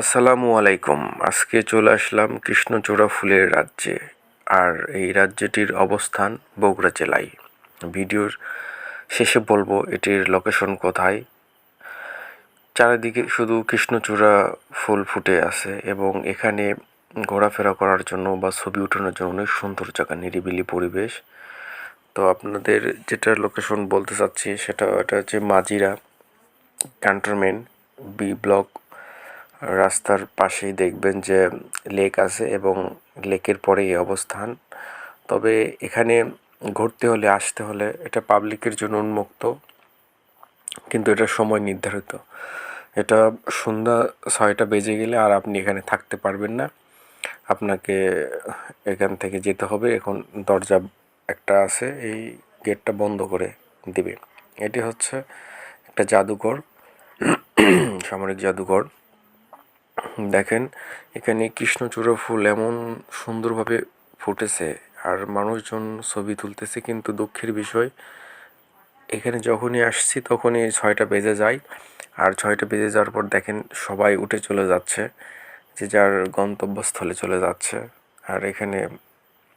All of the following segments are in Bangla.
আসসালামু আলাইকুম। আজকে চলে আসলাম কৃষ্ণচূড়া ফুলের রাজ্যে, আর এই রাজ্যটির অবস্থান বগুড়া জেলায়। ভিডিওর শেষে বলব, এটির লোকেশন কোথায়? চারিদিকে শুধু কৃষ্ণচূড়া ফুল ফুটে আছে, এবং এখানে ঘোরাফেরা করার জন্য বা ছবি ওঠানোর জন্য অনেক সুন্দর জায়গা, নিরিবিলি পরিবেশ। তো আপনাদের যেটা লোকেশন বলতে চাচ্ছি, সেটা এটা হচ্ছে মাজিরা ক্যান্টনমেন্ট, বি ব্লক রাস্তার পাশেই দেখবেন যে লেক আছে এবং লেকের পরেই এই অবস্থান। তবে এখানে ঘুরতে হলে, আসতে হলে এটা পাবলিকের জন্য উন্মুক্ত, কিন্তু এটা সময় নির্ধারিত। এটা সন্ধ্যা ছয়টা বেজে গেলে আর আপনি এখানে থাকতে পারবেন না। আপনাকে এখান থেকে যেতে হবে। এখন দরজা একটা আছে, এই গেটটা বন্ধ করে দিবে। এটি হচ্ছে একটা জাদুঘর, সামরিক জাদুঘর। দেখেন, এখানে কৃষ্ণচূড়া ফুল এমন সুন্দরভাবে ফুটেছে আর মানুষজন ছবি তুলতেছে, কিন্তু দুঃখের বিষয়, এখানে যখনই আসছি তখনই ছয়টা বেজে যায়। আর ছয়টা বেজে যাওয়ার পর দেখেন, সবাই উঠে চলে যাচ্ছে, যে যার গন্তব্যস্থলে চলে যাচ্ছে, আর এখানে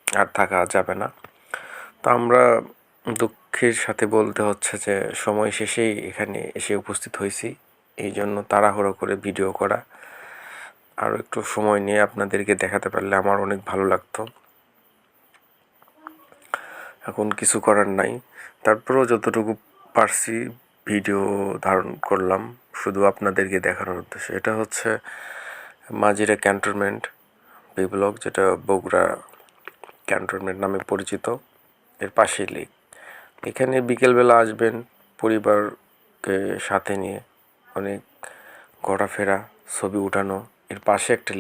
আর থাকা যাবে না। তো আমরা দুঃখের সাথে বলতে হচ্ছে যে, সময় শেষেই এখানে এসে উপস্থিত হয়েছি। এই জন্য তাড়াহুড়ো করে ভিডিও করা। আরও একটু সময় নিয়ে আপনাদেরকে দেখাতে পারলে আমার অনেক ভালো লাগতো। এখন কিছু করার নাই। তারপরেও যতটুকু পারছি ভিডিও ধারণ করলাম, শুধু আপনাদেরকে দেখানোর উদ্দেশ্যে। এটা হচ্ছে মাজিরা ক্যান্টনমেন্ট বি ব্লক যেটা বগুড়া ক্যান্টনমেন্ট নামে পরিচিত। এর পাশেই লেক এখানে বিকেলবেলা আসবেন পরিবারকে সাথে নিয়ে, অনেক ঘোরাফেরা, ছবি উঠানো এর পাশে একটা